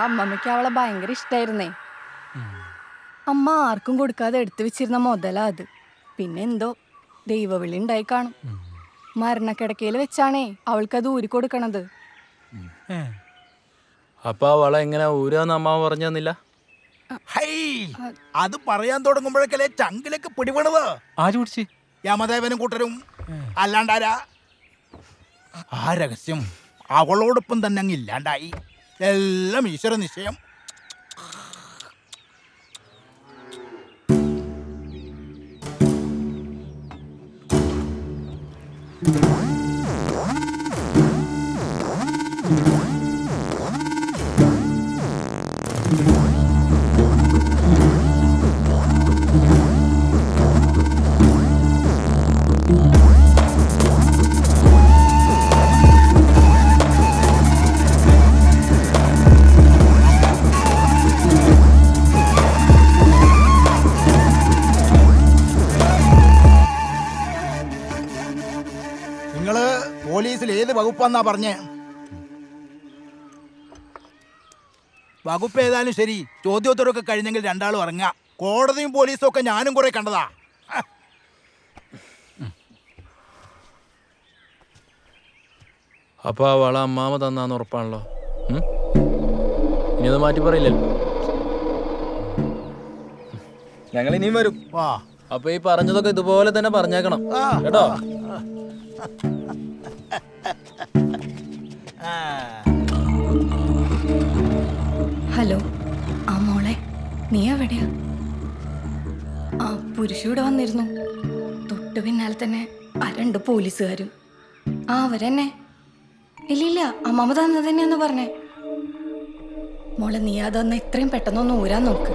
ഇവിടെ അമ്മമ്മയ്ക്ക് അവളെ ഭയങ്കര ഇഷ്ടായിരുന്നേ. അമ്മ ആർക്കും കൊടുക്കാതെ എടുത്തു വെച്ചിരുന്ന മുതലാ അത്. പിന്നെ എന്തോ ദൈവവിളി ഉണ്ടായി കാണും. മരണക്കിടക്കയിൽ വെച്ചാണേ അവൾക്ക് അത് ഊരി കൊടുക്കണത്. അപ്പൊ അവളെ എങ്ങനെ ഊരാന്ന് അമ്മ പറഞ്ഞു തന്നില്ല ഹൈ അത് പറയാൻ തുടങ്ങുമ്പോഴേക്കല്ലേ ചങ്കിലേക്ക് പിടിപെണത് ആര് പിടിച്ച്? യമദേവനും കൂട്ടരും. അല്ലാണ്ടാരാ? ആ രഹസ്യം അവളോടൊപ്പം തന്നെ അങ്ങ് ഇല്ലാണ്ടായി. എല്ലാം ഈശ്വര നിശ്ചയം. പോലീസിൽ ഏത് വകുപ്പാന്നാ പറഞ്ഞേ? വകുപ്പ് ഏതായാലും ശരി. ചോദ്യോത്തരമൊക്കെ കഴിഞ്ഞെങ്കിൽ രണ്ടാളും ഇറങ്ങുക. കോടതിയും പോലീസും ഒക്കെ ഞാനും കുറെ കണ്ടതാ. അപ്പൊ ആ വള അമ്മാമ തന്നാന്ന് ഉറപ്പാണല്ലോ. ഇനി അത് മാറ്റി പറയില്ലല്ലോ. ഞങ്ങൾ ഇനിയും വരും. വാ. അപ്പൊ ഈ പറഞ്ഞതൊക്കെ ഇതുപോലെ തന്നെ പറഞ്ഞേക്കണം. കേട്ടോ. ഹലോ ആ മോളെ നീ എവിടെയാ? ആ പുരുഷൂടെ വന്നിരുന്നു. തൊട്ടു പിന്നാലെ തന്നെ ആ രണ്ട് പോലീസുകാരും. ആ അവരെന്നെ? ഇല്ലില്ല അമ്മമ്മ തന്നത് തന്നെയാന്ന് പറഞ്ഞേ. മോളെ നീ അതൊന്ന് ഇത്രയും പെട്ടെന്നൊന്ന് ഊരാൻ നോക്ക്.